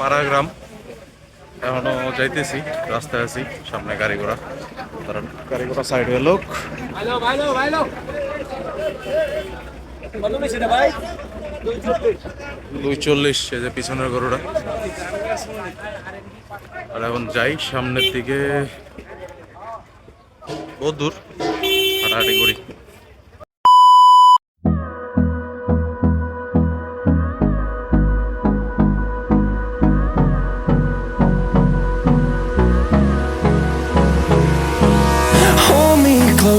হাটে পাড়াগ্রাম এখনও যাইতেছি রাস্তায় আছি সামনে গাড়ি ঘোড়া। কারণ গাড়ি ঘোড়া সাইড হয়ে লোক। দুই চল্লিশ এই যে পিছনের গরুটা। আর এখন যাই সামনের দিকে। বহুত দূর হাঁটাহাঁটি করি।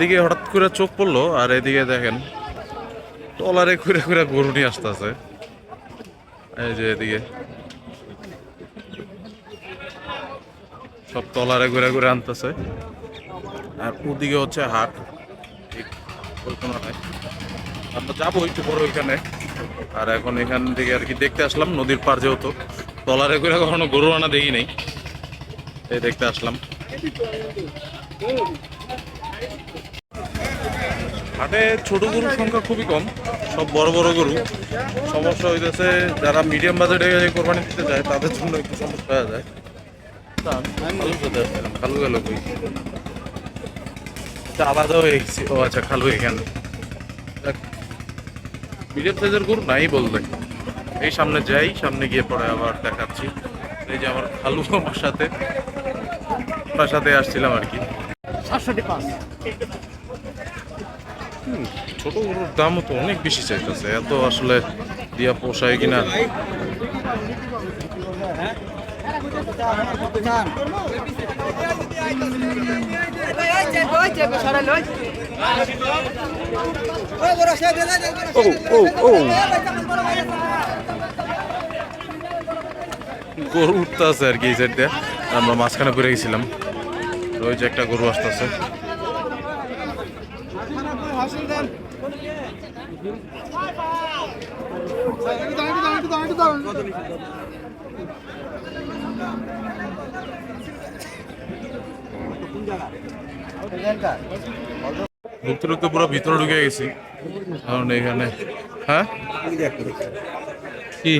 এদিকে হঠাৎ করে চোখ পড়ল, আর এদিকে দেখেন টলারে ঘুরে ঘুরে গরু নিয়ে আসতেছে। এই যে এদিকে। সব টলারে ঘুরে ঘুরে আনতেছে। আর ওদিকে হচ্ছে হাট। ঠিক আমরা যাব একটু বড় ওইখানে। আর এখন এখান থেকে আর কি দেখতে আসলাম, নদীর পার যেহেতু। টলারে ঘুরে কখনো গরু আনা দেখি নেই। এই দেখতে আসলাম। হাটে ছোট গরুর সংখ্যা খুবই কম, সব বড় বড় গরু। সমস্যা হইতেছে, যারা মিডিয়াম বাজেটে কোরবানি দিতে যায়, তাদের জন্য একটু সমস্যা হয়ে যায়। খালু গেল কই? আলাদা হয়ে গেছি। ও আচ্ছা খালু এখানে। মিডিয়াম সাইজের গরু নাই বলতে। এই সামনে যাই, সামনে গিয়ে পরে আবার দেখাচ্ছি। এই যে আমার খালু আমার সাথে ওনার সাথে আসছিলাম আর কি। সাতষট্টি পাঁচ। ছোট গরুর দামও তো অনেক বেশি চাইতেছে। এত আসলে দিয়া পোষায় কিনা? ও ও গরু উঠতেছে আর কি এই আমরা মাঝখানে পড়ে গেছিলাম। ওই যে একটা গরু আসতেছে। ঢুকতে ঢুকতে পুরো ভিতরে ঢুকে গেছি। কারণ এখানে হ্যাঁ? কি?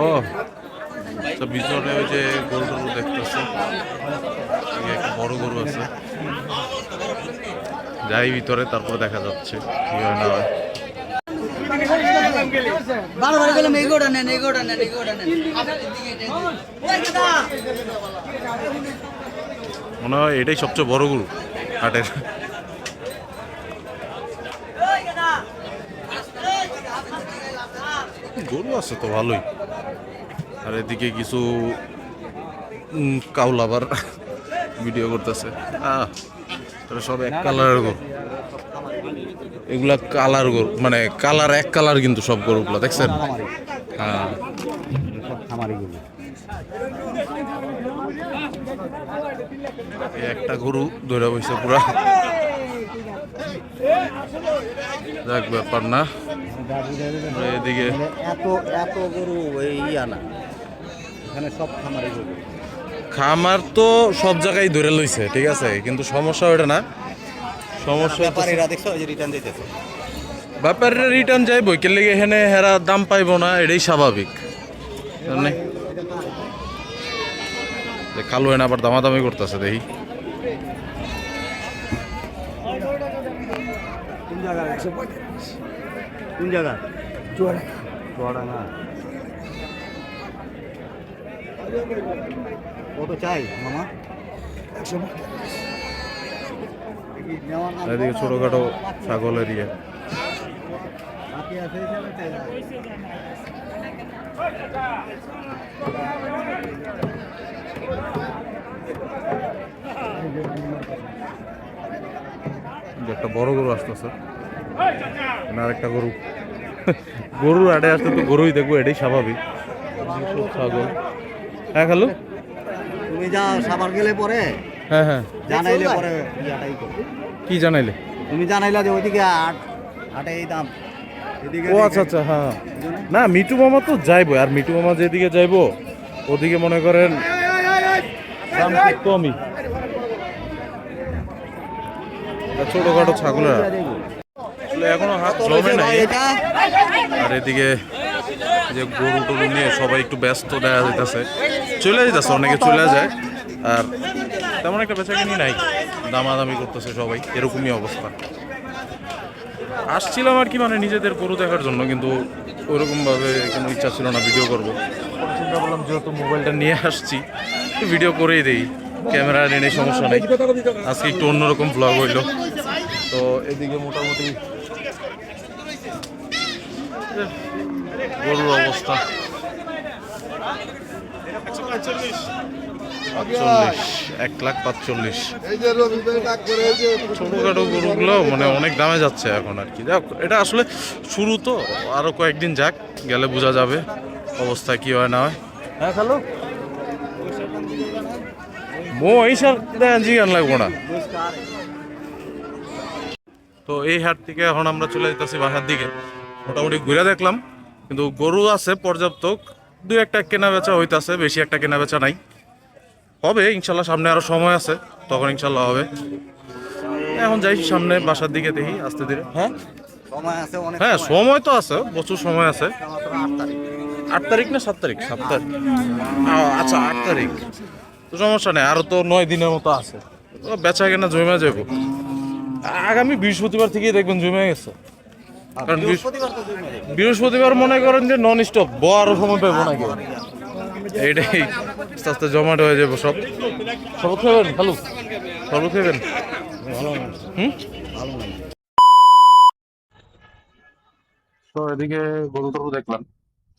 ও। তো ভিতরে ওই যে গরু দেখতেছে। একটা বড় গরু আছে। যাই ভিতরে তারপর দেখা যাচ্ছে কি হয় না হয়। মনে হয় এটাই সবচেয়ে বড় গরু হাটের। গরু আছে তো ভালোই। আর এদিকে কিছু কাউল আবার ভিডিও করতেছে। আহ। তাহলে সব এক কালারের গরু। এগুলা কালার গরু মানে কালার এক কালার কিন্তু সব গরুগুলো, দেখছেন? হ্যাঁ। একটা গরু ধরে বসে পুরা। যাক ব্যাপার না। এদিকে। এত এত গরু এই ইয়া না। এখানে সব খামারি গরু। খামার তো সব জায়গায় ধরে লইছে ঠিক আছে? কিন্তু সমস্যা ওটা না। সমস্যা ব্যাপারীরা দেখছ ওই যে রিটার্ন দিতেছে। ব্যাপারীরা রিটার্ন যাই বইকের লেগে এখানে হেরা দাম পাইবো না এটাই স্বাভাবিক। যে কালো এনে আবার দামাদামি করতেছে দেখি। কোন জায়গা কোন জায়গা চুয়াডাঙ্গা। কত চাই মামা? এদিকে ছোটখাটো ছাগলের ইয়ে। না। একটা বড় গরু আসতেছে। আর একটা গরু। গরুর আড়ে আসতে তো গরুই দেখব এটাই স্বাভাবিক। ছাগল। হ্যাঁ খালু? তুমি যা সাবার গেলে পরে হ্যাঁ হ্যাঁ। জানাইলে পরে ইয়াটাই কি জানাইলে? তুমি জানাইলা যে ওইদিকে আট আটে এই দাম। ও আচ্ছা আচ্ছা হ্যাঁ না মিটু মামা তো যাইবো আর মিটু মামা যেদিকে যাইবো ওদিকে মনে করেন কমই। ছোটখাটো ছাগলের। এখনও হাত জমে নাই। আর এদিকে যে গরু টরু নিয়ে সবাই একটু ব্যস্ত দেখা যাইতেছে। চলে যেতেছে অনেকে চলে যায়। আর তেমন একটা বেচা কিনি নাই। দামাদামি করতেছে সবাই, এরকমই অবস্থা। আসছিলাম আর কি মানে নিজেদের গরু দেখার জন্য, কিন্তু ওরকম ভাবে কোনো ইচ্ছা ছিল না ভিডিও করব। চিন্তা করলাম, যেহেতু মোবাইলটা নিয়ে আসছি ভিডিও করেই দেই। ক্যামেরা নেই, সমস্যা নেই। আজকে একটু অন্যরকম ব্লগ হইল। তো এদিকে মোটামুটি গরুর অবস্থা। এক লাখ পাঁচচল্লিশ। ছোটখাটো গরুগুলো মানে অনেক দামে যাচ্ছে এখন আর কি। যাক এটা আসলে শুরু তো আরও কয়েকদিন যাক গেলে বোঝা যাবে অবস্থা কি হয় না হয়। হ্যাঁ খালো। মো এই সার লাগবো না। তো এই হাট থেকে এখন আমরা চলে যেতেছি বাসার দিকে। মোটামুটি ঘুরে দেখলাম। কিন্তু গরু আছে পর্যাপ্ত। দু একটা কেনা বেচা হইতাছে বেশি একটা কেনা বেচা নাই। হবে ইনশাল্লাহ সামনে আরও সময় আছে তখন ইনশাল্লাহ হবে। এখন যাই সামনে বাসার দিকে দেখি আস্তে ধীরে। হ্যাঁ? হ্যাঁ সময়। তো আছে প্রচুর সময় আছে। আট তারিখ। না সাত তারিখ? সাত তারিখ। আচ্ছা আট তারিখ। তো সমস্যা নেই আরও তো নয় দিনের মতো আছে। বেচা কেনা জমে যাব আগামী বৃহস্পতিবার থেকেই দেখবেন জমে গেছে। কারণ বৃহস্পতিবার মনে করেন যে নন স্টপ ব আরও সময় পাবো নাকি? এইটাই। আস্তে আস্তে জমাট হয়ে যাব সব। সব খাবেন ভালো। সব খাবেন হুম? তো এদিকে গরু টরু দেখলাম।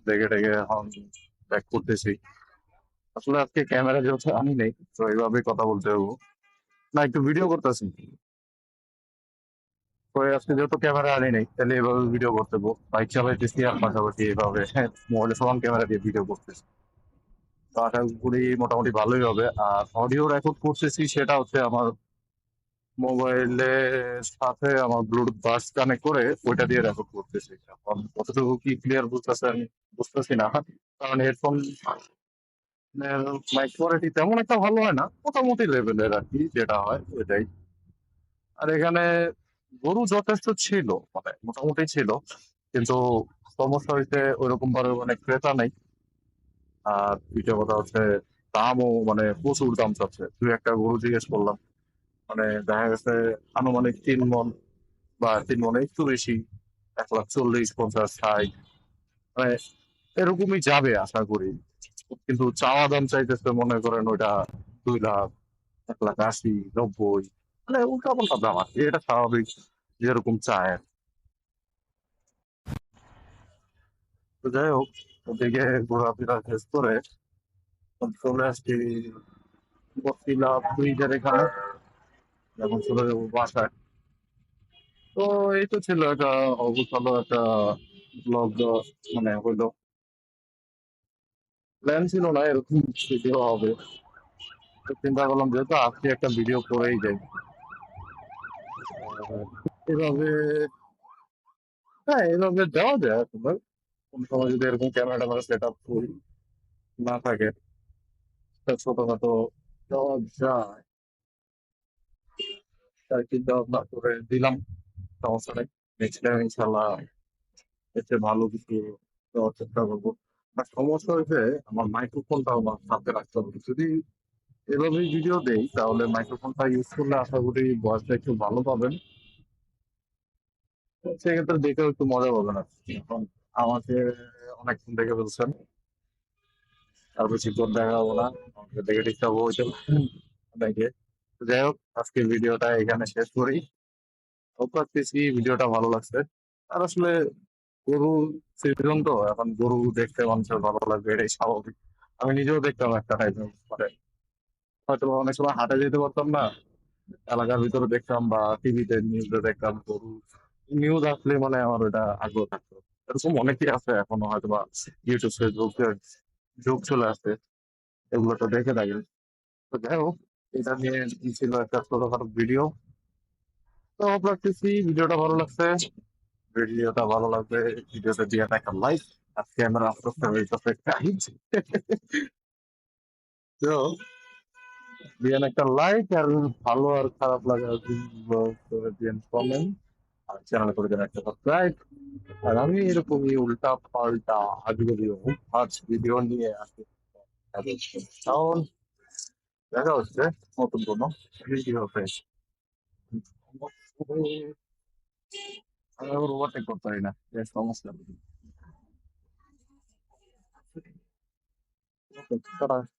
দেখে টেকে এখন ব্যাক করতেছি। আসলে আজকে ক্যামেরা যেহেতু আমি নেই তো এইভাবে কথা বলতে হব। না একটু ভিডিও করতেছি। তো আজকে যেহেতু ক্যামেরা আনি নেই, তাহলে এভাবে ভিডিও করতে বাইক চালাইতেছি আর পাশাপাশি এভাবে মোবাইলে সমান ক্যামেরা দিয়ে ভিডিও করতেছি। তো আশা করি মোটামুটি ভালোই হবে। আর অডিও রেকর্ড করতেছি সেটা হচ্ছে আমার মোবাইলের সাথে আমার ব্লুটুথ বাস কানেক্ট করে ওইটা দিয়ে রেকর্ড করতেছি। এখন কতটুকু কি ক্লিয়ার বুঝতেছে আমি বুঝতেছি না। কারণ হেডফোন মাইক কোয়ালিটি তেমন একটা ভালো হয় না, মোটামুটি লেভেলের আর কি যেটা হয় এটাই। আর এখানে গরু যথেষ্ট ছিল মানে মোটামুটি ছিল, কিন্তু হয়েছে ওইরকম ভাবে মানে ক্রেতা নেই। আর দ্বিতীয় কথা হচ্ছে দামও মানে প্রচুর দাম চাচ্ছে। দুই একটা গরু জিজ্ঞেস করলাম মানে দেখা গেছে আনুমানিক তিন মন বা তিন মনে একটু বেশি, এক লাখ চল্লিশ, পঞ্চাশ, ষাট মানে এরকমই যাবে আশা করি। কিন্তু চাওয়া দাম চাইতেছে মনে করেন ওইটা দুই লাখ, এক লাখ আশি, নব্বই মানে উল্টা পাল্টা দাম আর এটা স্বাভাবিক যেরকম চায় তো যাই হোক ওদিকে ঘোরাফেরা শেষ করে চলে আসছি বসছিলাম ফ্রিজের এখানে এখন চলে যাব বাসায় তো এই তো ছিল একটা অবসলো একটা ব্লগ মানে হইল প্ল্যান ছিল না এরকম ভিডিও হবে তো চিন্তা করলাম যেহেতু আজকে একটা ভিডিও করেই যাই এভাবে হ্যাঁ এভাবে দেওয়া যায় তোমার কোন সময় যদি এরকম ক্যামেরা ট্যামেরা সেট আপ করি না থাকে ছোটখাটো দেওয়া যায় তাই চিন্তা ভাবনা করে দিলাম সমস্যা নেই নেক্সট টাইম ইনশাল্লাহ চেয়ে ভালো কিছু দেওয়ার চেষ্টা করব আর সমস্যা হয়েছে আমার মাইক্রোফোনটা আমার হাতে রাখতে হবে যদি এভাবেই ভিডিও দেই তাহলে মাইক্রোফোনটা ইউজ করলে আশা করি ভয়েসটা একটু ভালো পাবেন সেক্ষেত্রে দেখেও একটু মজা পাবেন। এখন আমাকে অনেকক্ষণ দেখে ফেলছেন। আর বেশিক্ষণ দেখাবো না। আমাকে দেখে ডিস্টার্ব হইতে দেখে। যাই হোক আজকে ভিডিওটা এখানে শেষ করি। করতেছি ভিডিওটা ভালো লাগছে। আর আসলে গরু সিজন তো, এখন গরু দেখতে মানুষের ভালো লাগবে, এটাই স্বাভাবিক। আমি নিজেও দেখতাম একটা টাইপের মানে হয়তো অনেক সময় হাটে যেতে পারতাম না। এলাকার ভিতরে দেখতাম বা টিভিতে নিউজে দেখতাম গরু নিউজ আসলে মানে আমার ওটা আগ্রহ থাকতো। এরকম অনেকেই আছে এখনও হয়তো বা ইউটিউব ফেসবুক যুগ চলে আসছে, এগুলো তো দেখে থাকেন। তো যাই হোক, এটা নিয়ে ছিল একটা ছোটখাটো ভিডিও তো ভাবতেছি ভিডিওটা ভালো লাগছে। ভিডিওটা ভালো লাগবে ভিডিওতে দিয়ে একটা লাইক আর ক্যামেরা আস্তে আস্তে হইতেছে কাজ তো দিয়েন একটা লাইক আর ভালো আর খারাপ লাগা করে দিয়েন কমেন্ট আর চ্যানেল করে দেন একটা সাবস্ক্রাইব আর আমি এরকমই উল্টা পাল্টা আজকে আজ ভিডিও নিয়ে আসি তাহলে দেখা হচ্ছে নতুন কোনো ভিডিওতে আমি আবার ওভারটেক করতে পারি না এই সমস্যা তারা Through the